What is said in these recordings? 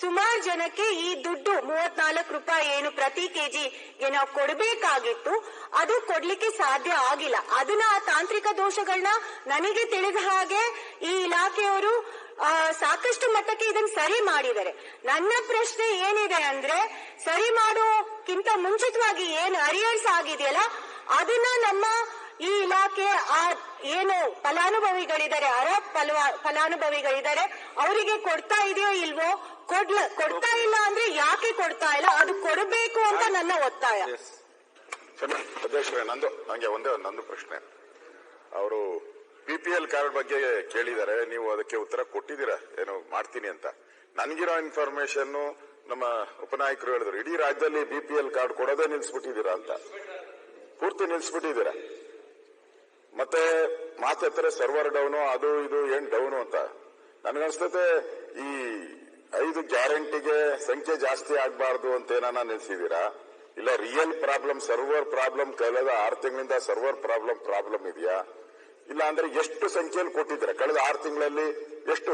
ಸುಮಾರು ಜನಕ್ಕೆ ಈ ದುಡ್ಡು ಮೂವತ್ನಾಲ್ಕು ರೂಪಾಯಿ ಏನು ಪ್ರತಿ ಕೆಜಿ ಏನೋ ಕೊಡಬೇಕಾಗಿತ್ತು, ಅದು ಕೊಡ್ಲಿಕ್ಕೆ ಸಾಧ್ಯ ಆಗಿಲ್ಲ. ಅದನ್ನ ಆ ತಾಂತ್ರಿಕ ದೋಷಗಳನ್ನ ನನಗೆ ತಿಳಿದ ಹಾಗೆ ಈ ಇಲಾಖೆಯವರು ಸಾಕಷ್ಟು ಮಟ್ಟಕ್ಕೆ ಇದನ್ನ ಸರಿ ಮಾಡಿದ್ದಾರೆ. ನನ್ನ ಪ್ರಶ್ನೆ ಏನಿದೆ ಅಂದ್ರೆ, ಸರಿ ಮಾಡೋಕ್ಕಿಂತ ಮುಂಚಿತವಾಗಿ ಏನು ಅರಿಯರ್ಸ್ ಆಗಿದೆಯಲ್ಲ, ಅದನ್ನ ನಮ್ಮ ಈ ಇಲಾಖೆ, ಆ, ಏನು ಫಲಾನುಭವಿಗಳಿದ್ದಾರೆ ಅರ ಫಲಾನುಭವಿಗಳಿದ್ದಾರೆ, ಅವರಿಗೆ ಕೊಡ್ತಾ ಇದೆಯೋ ಇಲ್ವೋ ಕೊಡ್ಲ, ಕೊಡ್ತಾ ಇಲ್ಲ ಅಂದ್ರೆ ಯಾಕೆ ಕೊಡ್ತಾ ಇಲ್ಲ? ಅದು ಕೊಡಬೇಕು ಅಂತ ನನ್ನ ಒತ್ತಾಯ. ನಂದು, ನಂಗೆ ಒಂದೇ, ನಂದು ಪ್ರಶ್ನೆ. ಅವರು ಬಿ ಪಿ ಎಲ್ ಕಾರ್ಡ್ ಬಗ್ಗೆ ಕೇಳಿದ್ದಾರೆ, ನೀವು ಅದಕ್ಕೆ ಉತ್ತರ ಕೊಟ್ಟಿದ್ದೀರಾ? ಏನು, ಮಾಡ್ತೀನಿ ಅಂತ. ನನ್ಗಿರೋ ಇನ್ಫಾರ್ಮೇಶನ್ ನಮ್ಮ ಉಪನಾಯಕರು ಹೇಳಿದ್ರು, ಇಡೀ ರಾಜ್ಯದಲ್ಲಿ ಬಿ ಪಿ ಎಲ್ ಕಾರ್ಡ್ ಕೊಡೋದೇ ನಿಲ್ಸ್ಬಿಟ್ಟಿದ್ದೀರಾ ಅಂತ. ಪೂರ್ತಿ ನಿಲ್ಸ್ಬಿಟ್ಟಿದ್ದೀರಾ? ಮತ್ತೆ ಮಾತಾಡ್ತಾರೆ ಸರ್ವರ್ ಡೌನು ಅದು ಇದು, ಏನ್ ಡೌನು ಅಂತ. ನನಗನ್ಸ್ತತೆ ಈ ಐದು ಗ್ಯಾರಂಟಿಗೆ ಸಂಖ್ಯೆ ಜಾಸ್ತಿ ಆಗ್ಬಾರ್ದು ಅಂತ ಏನಾನ ನಿಲ್ಸಿದೀರಾ ಇಲ್ಲ ರಿಯಲ್ ಪ್ರಾಬ್ಲಮ್ ಸರ್ವರ್ ಪ್ರಾಬ್ಲಮ್ ಕಳೆದ ಆರು ತಿಂಗಳಿಂದ ಸರ್ವರ್ ಪ್ರಾಬ್ಲಮ್ ಪ್ರಾಬ್ಲಮ್ ಇದೆಯಾ? ಇಲ್ಲ ಅಂದ್ರೆ ಎಷ್ಟು ಸಂಖ್ಯೆಯಲ್ಲಿ ಕೊಟ್ಟಿದ್ರೆ ಕಳೆದ ಆರು ತಿಂಗಳಲ್ಲಿ ಎಷ್ಟು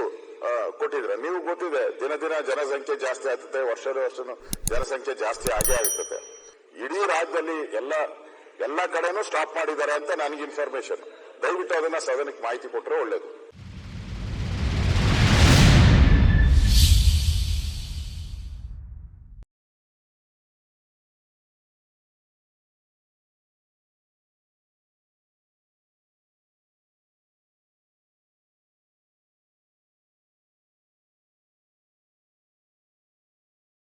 ಕೊಟ್ಟಿದ್ರೆ ನೀವು ಗೊತ್ತಿದೆ, ದಿನ ದಿನ ಜನಸಂಖ್ಯೆ ಜಾಸ್ತಿ ಆಗ್ತದೆ, ವರ್ಷದ ವರ್ಷನೂ ಜನಸಂಖ್ಯೆ ಜಾಸ್ತಿ ಆಗೇ ಆಗ್ತದೆ. ಇಡೀ ರಾಜ್ಯದಲ್ಲಿ ಎಲ್ಲ ಎಲ್ಲ ಕಡೆನೂ ಸ್ಟಾಪ್ ಮಾಡಿದ್ದಾರೆ ಅಂತ ನನಗೆ ಇನ್ಫಾರ್ಮೇಶನ್ ದಯವಿಟ್ಟು ಅದನ್ನ ಸದನಕ್ಕೆ ಮಾಹಿತಿ ಕೊಟ್ಟರೆ ಒಳ್ಳೇದು.